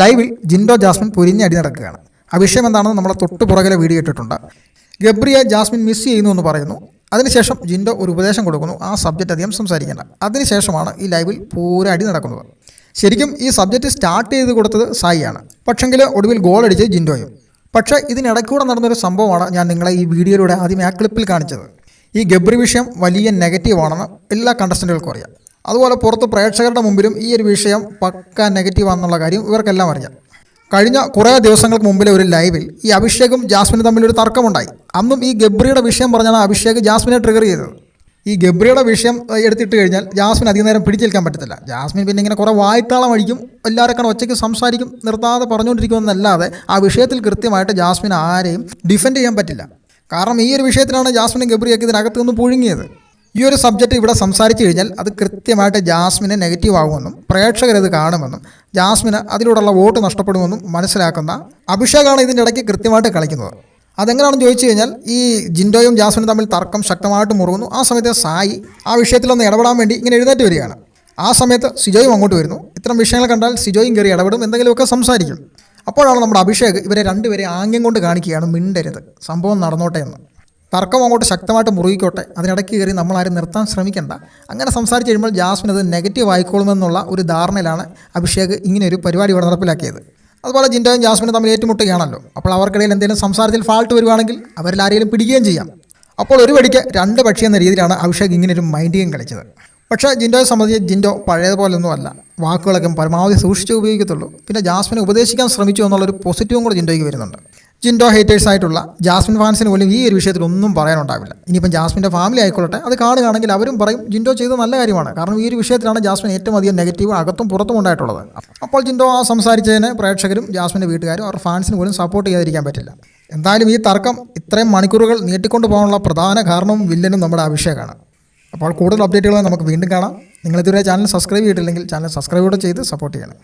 ലൈവിൽ ജിൻഡോ ജാസ്മിൻ പൊരിഞ്ഞടി നടക്കുകയാണ്. ആ വിഷയം എന്താണെന്ന് നമ്മളെ തൊട്ട് പുറകിലെ വീഡിയോ ഇട്ടിട്ടുണ്ട്. ഗബ്രിയെ ജാസ്മിൻ മിസ് ചെയ്യുന്നു എന്ന് പറയുന്നു. അതിനുശേഷം ജിൻഡോ ഒരു ഉപദേശം കൊടുക്കുന്നു. ആ സബ്ജക്റ്റ് അധികം സംസാരിക്കേണ്ട. അതിനുശേഷമാണ് ഈ ലൈവിൽ പൂര അടി നടക്കുന്നത്. ശരിക്കും ഈ സബ്ജക്റ്റ് സ്റ്റാർട്ട് ചെയ്ത് കൊടുത്തത് സായിയാണ്. പക്ഷെങ്കിൽ ഒടുവിൽ ഗോൾ അടിച്ച് ജിൻഡോയും. പക്ഷേ ഇതിനിടയ്ക്കൂടെ നടന്നൊരു സംഭവമാണ് ഞാൻ നിങ്ങളെ ഈ വീഡിയോയിലൂടെ ആദ്യം ആ ക്ലിപ്പിൽ കാണിച്ചത്. ഈ ഗബ്രി വിഷയം വലിയ നെഗറ്റീവാണെന്ന് എല്ലാ കണ്ടസ്റ്റന്റുകൾക്കും അറിയാം. അതുപോലെ പുറത്ത് പ്രേക്ഷകരുടെ മുമ്പിലും ഈ ഒരു വിഷയം പക്ക നെഗറ്റീവാണെന്നുള്ള കാര്യം ഇവർക്കെല്ലാം അറിയാം. കഴിഞ്ഞ കുറേ ദിവസങ്ങൾക്ക് മുമ്പിലെ ഒരു ലൈവിൽ ഈ അഭിഷേകും ജാസ്മിനും തമ്മിലൊരു തർക്കമുണ്ടായി. അന്നും ഈ ഗബ്രിയുടെ വിഷയം പറഞ്ഞാണ് അഭിഷേക് ജാസ്മിനെ ട്രിഗർ ചെയ്തത്. ഈ ഗബ്രിയുടെ വിഷയം എടുത്തിട്ട് കഴിഞ്ഞാൽ ജാസ്മിൻ അധികം നേരം പിടിച്ചേൽക്കാൻ പറ്റത്തില്ല. ജാസ്മിൻ പിന്നെ ഇങ്ങനെ കുറേ വായ്ത്താളം അടിക്കും എല്ലാവരെക്കാണ് ഒച്ചയ്ക്ക് സംസാരിക്കും നിർത്താതെ പറഞ്ഞുകൊണ്ടിരിക്കുമെന്നല്ലാതെ ആ വിഷയത്തിൽ കൃത്യമായിട്ട് ജാസ്മിൻ ആരെയും ഡിഫെൻഡ് ചെയ്യാൻ പറ്റില്ല. കാരണം ഈ ഒരു വിഷയത്തിലാണ് ജാസ്മിനും ഗബ്രിയൊക്കെ ഇതിനകത്ത് നിന്ന് പുഴുങ്ങിയത്. ഈ ഒരു സബ്ജക്റ്റ് ഇവിടെ സംസാരിച്ചു കഴിഞ്ഞാൽ അത് കൃത്യമായിട്ട് ജാസ്മിനെ നെഗറ്റീവ് ആകുമെന്നും പ്രേക്ഷകരത് കാണുമെന്നും ജാസ്മിന് അതിലൂടെയുള്ള വോട്ട് നഷ്ടപ്പെടുമെന്നും മനസ്സിലാക്കുന്ന അഭിഷേകാണ് ഇതിന്റെ ഇടയ്ക്ക് കൃത്യമായിട്ട് കളിക്കുന്നത്. അതെങ്ങനെയാണെന്ന് ചോദിച്ചു കഴിഞ്ഞാൽ ഈ ജിൻഡോയും ജാസ്മിനും തമ്മിൽ തർക്കം ശക്തമായിട്ട് മുറുകുന്നു. ആ സമയത്ത് സായി ആ വിഷയത്തിലൊന്ന് ഇടപെടാൻ വേണ്ടി ഇങ്ങനെ എഴുന്നേറ്റ് വരികയാണ്. ആ സമയത്ത് സിജോയും അങ്ങോട്ട് വരുന്നു. ഇത്തരം വിഷയങ്ങൾ കണ്ടാൽ സിജോയും കയറി ഇടപെടും എന്തെങ്കിലുമൊക്കെ സംസാരിക്കും. അപ്പോഴാണ് നമ്മുടെ അഭിഷേക് ഇവരെ രണ്ടുപേരെ ആംഗ്യം കൊണ്ട് കാണിക്കുകയാണ് മിണ്ടരുത്. സംഭവം നടന്നോട്ടെ എന്ന്. തർക്കം അങ്ങോട്ട് ശക്തമായിട്ട് മുറുകിക്കോട്ടെ. അതിനിടയ്ക്ക് കയറി നമ്മളാരും നിർത്താൻ ശ്രമിക്കണ്ട. അങ്ങനെ സംസാരിച്ച് കഴിയുമ്പോൾ ജാസ്മിൻ അത് നെഗറ്റീവ് ആയിക്കോളുമെന്നുള്ള ഒരു ധാരണയിലാണ് അഭിഷേക് ഇങ്ങനെ ഒരു പരിപാടി ഇവിടെ നടപ്പിലാക്കിയത് അതുപോലെ ജിൻഡോയും ജാസ്മിനും തമ്മിൽ ഏറ്റുമുട്ടുകയാണല്ലോ. അപ്പോൾ അവർക്കിടയിൽ എന്തെങ്കിലും സംസാരത്തിൽ ഫാൾട്ട് വരുവാണെങ്കിൽ അവരിൽ ആരെങ്കിലും പിടിക്കുകയും ചെയ്യാം. അപ്പോൾ ഒരു വടിക്ക് രണ്ട് പക്ഷി എന്ന രീതിയിലാണ് അഭിഷേക് ഇങ്ങനെ ഒരു മൈൻഡ് ഗെയിം കളിച്ചത്. പക്ഷേ ജിൻഡോയെ സംബന്ധിച്ച് ജിൻഡോ പഴയതുപോലൊന്നും അല്ല. വാക്കുകളൊക്കെ പരമാവധി സൂക്ഷിച്ച് ഉപയോഗിക്കത്തുള്ളൂ. പിന്നെ ജാസ്മിനെ ഉപദേശിക്കാൻ ശ്രമിച്ചു എന്നുള്ളൊരു പോസിറ്റീവും കൂടെ ജിൻഡോയ്ക്ക് വരുന്നുണ്ട്. ജിൻഡോ ഹേറ്റേഴ്സ് ആയിട്ടുള്ള ജാസ്മിൻ ഫാൻസിന് പോലും ഈ ഒരു വിഷയത്തിൽ ഒന്നും പറയാനുണ്ടാവില്ല. ഇനിയിപ്പം ജാസ്മിന്റെ ഫാമിലി ആയിക്കോട്ടെ അത് കാണുകയാണെങ്കിൽ അവരും പറയും ജിൻഡോ ചെയ്ത നല്ല കാര്യമാണ്. കാരണം ഈ ഒരു വിഷയത്തിലാണ് ജാസ്മിൻ ഏറ്റവും അധികം നെഗറ്റീവ് അകത്തും പുറത്തും ഉണ്ടായിട്ടുള്ളത്. അപ്പോൾ ജിൻഡോ ആ സംസാരിച്ചതിന് പ്രേക്ഷകരും ജാസ്മിന്റെ വീട്ടുകാരും അവർ ഫാൻസിന് പോലും സപ്പോർട്ട് ചെയ്യാതിരിക്കാൻ പറ്റില്ല. എന്തായാലും ഈ തർക്കം ഇത്രയും മണിക്കൂറുകൾ നീട്ടിക്കൊണ്ടു പോകാനുള്ള പ്രധാന കാരണവും വില്ലനും നമ്മുടെ അഭിഷേകാണ്. അപ്പോൾ കൂടുതൽ അപ്ഡേറ്റുകൾ നമുക്ക് വീണ്ടും കാണാം. നിങ്ങൾ ഇതുവരെ ചാനൽ സബ്സ്ക്രൈബ് ചെയ്തിട്ടില്ലെങ്കിൽ ചാനൽ സബ്സ്ക്രൈബ് കൂടെ ചെയ്ത് സപ്പോർട്ട് ചെയ്യണം.